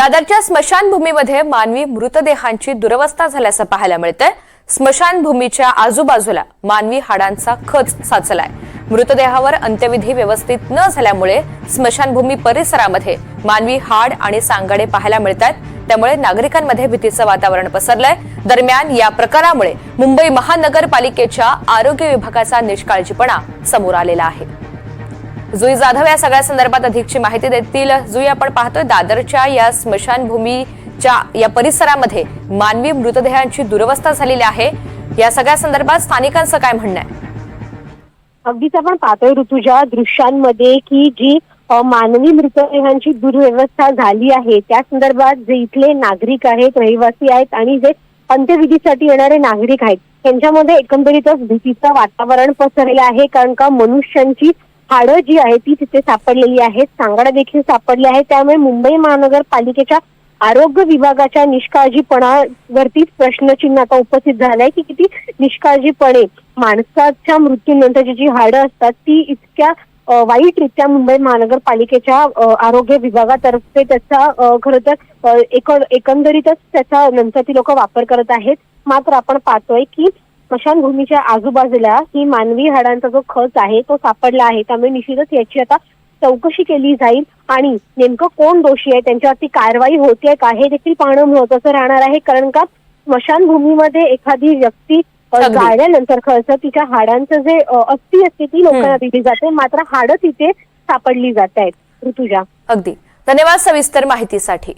दादरच्या स्मशानभूमीमध्ये मानवी मृतदेहांची दुरवस्था झाल्याचं पाहायला मिळतंय. स्मशानभूमीच्या आजूबाजूला मानवी हाडांचा खच साचलाय. मृतदेहावर अंत्यविधी व्यवस्थित न झाल्यामुळे स्मशानभूमी परिसरामध्ये मानवी हाड आणि सांगाडे पाहायला मिळत आहेत त्यामुळे नागरिकांमध्ये भीतीचं वातावरण पसरलंय. दरम्यान या प्रकारामुळे मुंबई महानगरपालिकेच्या आरोग्य विभागाचा निष्काळजीपणा समोर आलेला आहे. जुई जाधव या सगळ्या संदर्भात अधिकची माहिती देतील. जुई आपण पाहतोय दादरच्या या स्मशानभूमीच्या या परिसरामध्ये मानवी मृतदेहांची दुरवस्था झालेली आहे. या सगळ्या संदर्भात स्थानिकांचं काय म्हणणं आहे? अगदीच आपण पाहतोय ऋतुजा दृश्यांमध्ये की जी मानवी मृतदेहांची दुर्व्यवस्था झाली आहे त्या संदर्भात जे इथले नागरिक आहेत रहिवासी आहेत आणि जे अंत्यविधीसाठी येणारे नागरिक आहेत त्यांच्यामध्ये एकंदरीतच भीतीचं वातावरण पसरलेलं आहे कारण का मनुष्यांची हाडं जी आहे ती तिथे सापडलेली आहेत सांगाडा देखील सापडले आहेत त्यामुळे मुंबई महानगरपालिकेच्या आरोग्य विभागाच्या निष्काळजीपणावरतीच प्रश्नचिन्ह आता उपस्थित झालंय की किती निष्काळजीपणे माणसाच्या मृत्यूनंतरची जी हाडं असतात ती इतक्या वाईटरित्या मुंबई महानगरपालिकेच्या आरोग्य विभागातर्फे त्याचा खर खरं तर एकंदरीतच त्याचा नंतर ती लोक वापर करत आहेत. मात्र आपण पाहतोय की स्मशानभूमीच्या आजूबाजूला ही मानवी हाडांचा जो खच आहे तो सापडला आहे. त्यामुळे निश्चितच याची आता चौकशी केली जाईल. आणि नेमकं कोण दोषी आहे त्यांच्यावरती कारवाई होते का हे देखील पाहणं महत्वाचं राहणार आहे. कारण का स्मशानभूमीमध्ये एखादी व्यक्ती. जाळल्यानंतर खरंच तिच्या हाडांचं जे अस्थि असते ती लोकांना दिली जाते. मात्र हाडं तिथे सापडली जात आहेत. ऋतुजा. अगदी. धन्यवाद सविस्तर माहितीसाठी.